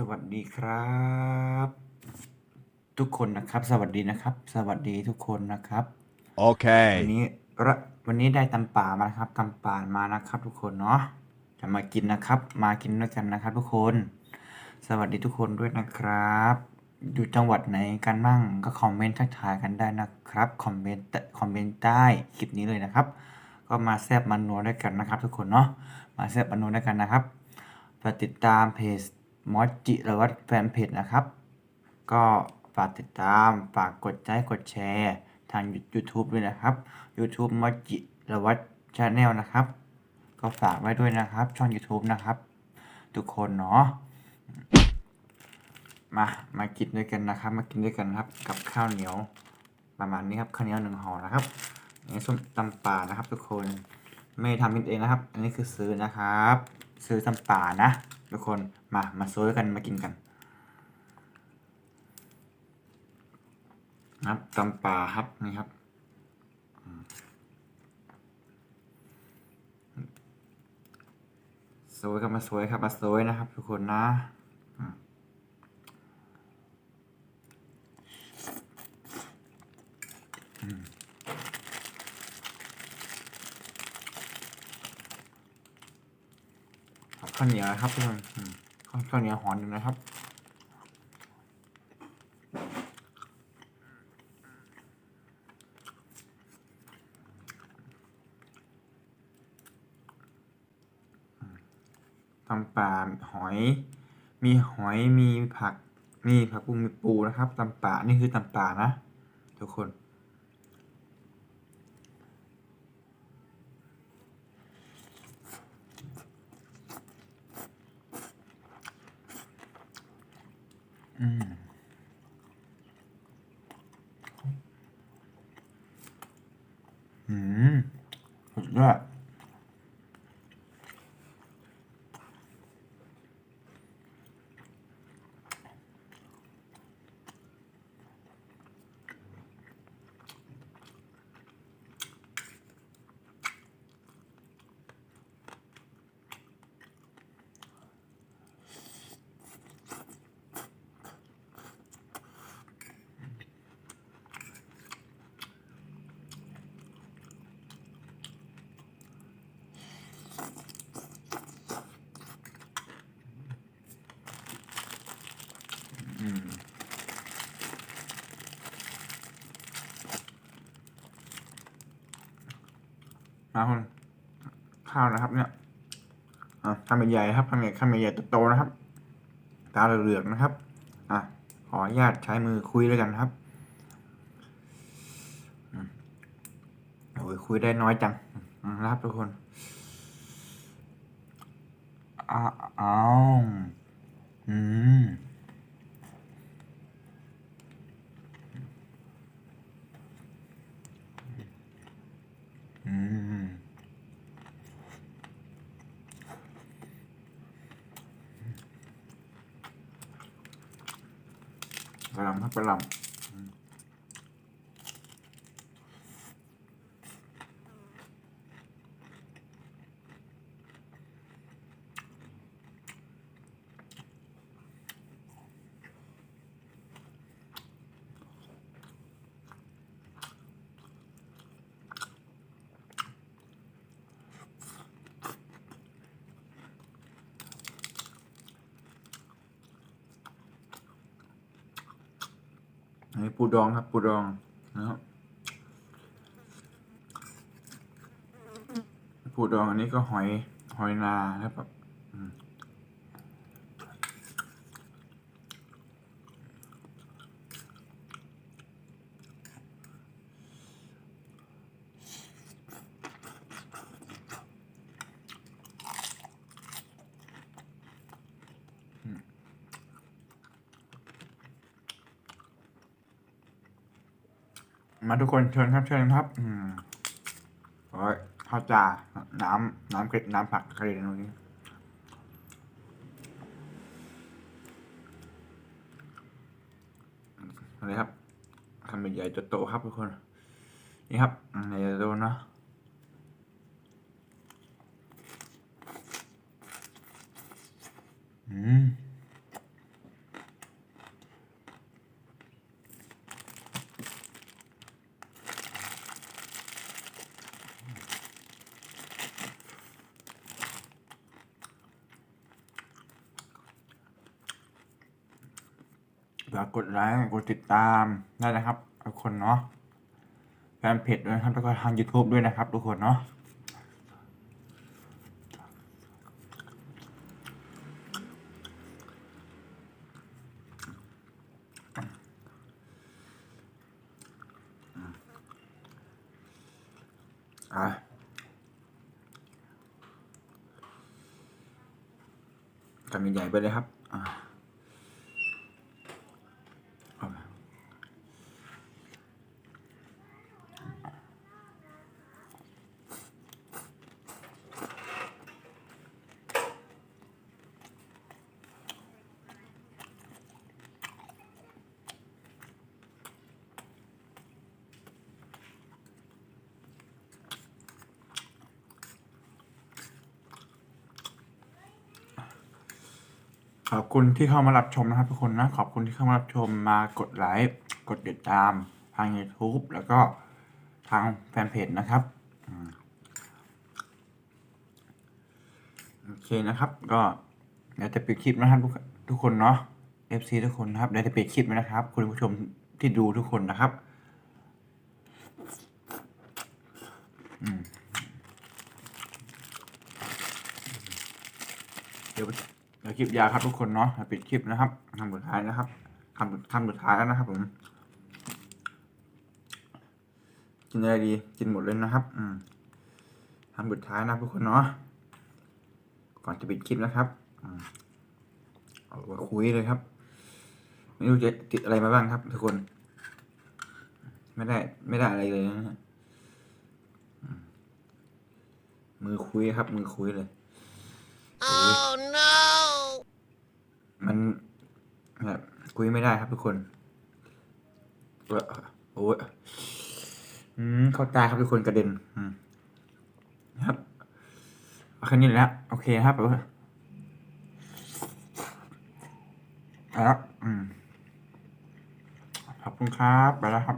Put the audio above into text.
สวัสดีครับ ทุกคนนะครับ สวัสดีนะครับ สวัสดีทุกคนนะครับวัน Okay. นี้ระวันนี้ได้ตำป่ามานะครับตำป่ามานะครับ ทุกคนเนาะจะมากินนะครับ มากินด้วยกันนะครับ ทุกคน สวัสดีทุกคนด้วยนะครับ อยู่จังหวัดไหนกันบ้างก็คอมเมนต์ทักทายกันได้นะครับคอมเมนต์คอมเมนต์ใต้คลิปนี้เลยนะครับ ก็มาแซบมันนัวด้วยกันนะครับ ทุกคนเนาะมาแซบมันนัวด้วยกันนะครับฝากติดตามเพจ มอสจิรวัตรแฟนเพจนะครับ ก็ฝากติดตามฝากกดไลค์กดแชร์ทาง YouTube ด้วยนะครับ YouTube มอจิรวัตรชาแนลนะครับ ก็ฝากไว้ด้วยนะครับ ช่อง YouTube นะครับ ทุกคนเนาะมามากินด้วยกันนะครับ มากินด้วยกันครับ กับข้าวเหนียวประมาณนี้ครับข้าวเหนียวหนึ่งห่อนะครับอันนี้ส้มตำป่านะครับ ทุกคนไม่ทำกินเองนะครับ อันนี้คือซื้อนะครับ ซื้อตำป่านะ ทุกคนมามาซื้อกันมากินกันนะครับตำป่าครับนี่ครับสวยครับมาสวยครับมาสวยนะครับ ทุกคนนะอืมอืมครับ ข้าวเหนียวนะครับทุกคนอืมข้าวเหนียวหอมหนึ่นะครับตำป่าหอย มีหอยมีผัก มีผักบุ้งมีปูนะครับตำป่านี่คือตำป่านะ ทุกคน อืมสุดยอด อืม มาคนข้าวนะครับ เนี่ยอะข้าวใหญ่ๆครับข้าวใหญ่ข้าวใหญ่โตๆนะครับ ตาเหลืองนะครับ อะขออนุญาตใช้มือคุยด้วยกันครับโอ้ยคุยได้น้อยจังนะครับทุกคนอ้าวอ้าวอืม 15 h 35 อันนี้ปูดองครับ ปูดองนะครับปูดองอันนี้ก็หอยหอยนานะครับอืม มาทุกคนเชิญครับเชิญครับ อืมโอ้ยข้าวจาน้ำน้ำเกล็ดน้ำผักกระเด็นตรงนี้อะไรครับทำเป็นใหญ่จะโตครับทุกคน นี่ครับใหญ่จะโตเนาะอืม ฝากกดไลค์กดติดตามได้นะครับทุกคนเนาะแฟนเพจด้วยครับแล้วก็ทาง YouTube ด้วยนะครับ ทุกคนเนาะอะทำใหญ่ๆไปเลยครับอ่า ขอบคุณที่เข้ามารับชมนะครับทุกคนนะ ขอบคุณที่เข้ามารับชมมากดไลค์กดติดตามทาง YouTube แล้วก็ทางแฟนเพจนะครับโอเคนะครับ ก็เดี๋ยวจะปิดคลิปนะครับทุกทุกคนเนาะ FC ทุกคนนะครับเดี๋ยวจะปิดคลิปนะครับ คุณผู้ชมที่ดูทุกคนนะครับเดี๋ยว เดี๋ยวคลิปยาครับทุกคนเนาะปิดคลิปนะครับคำสุดท้ายนะครับคำคำสุดท้ายแล้วนะครับ ผมกินอะไรดีกินหมดเลยนะครับ อืมคำสุดท้ายนะทุกคนเนาะก่อนจะปิดคลิปนะครับอืมเอาคุยเลยครับ ไม่รู้จะติดอะไรมาบ้างครับ ทุกคน ไม่ได้ ไม่ได้อะไรเลยนะฮะมือคุยครับ มือคุยเลย Oh no! มันแบบ คุยไม่ได้ครับทุกคนเอ่อโอ้ยอืมเข้าใจครับทุกคนกระเด็นอืมครับเอาแค่นี้แหละโอเคครับเออเอาละอืมขอบคุณครับ ไปแล้วครับ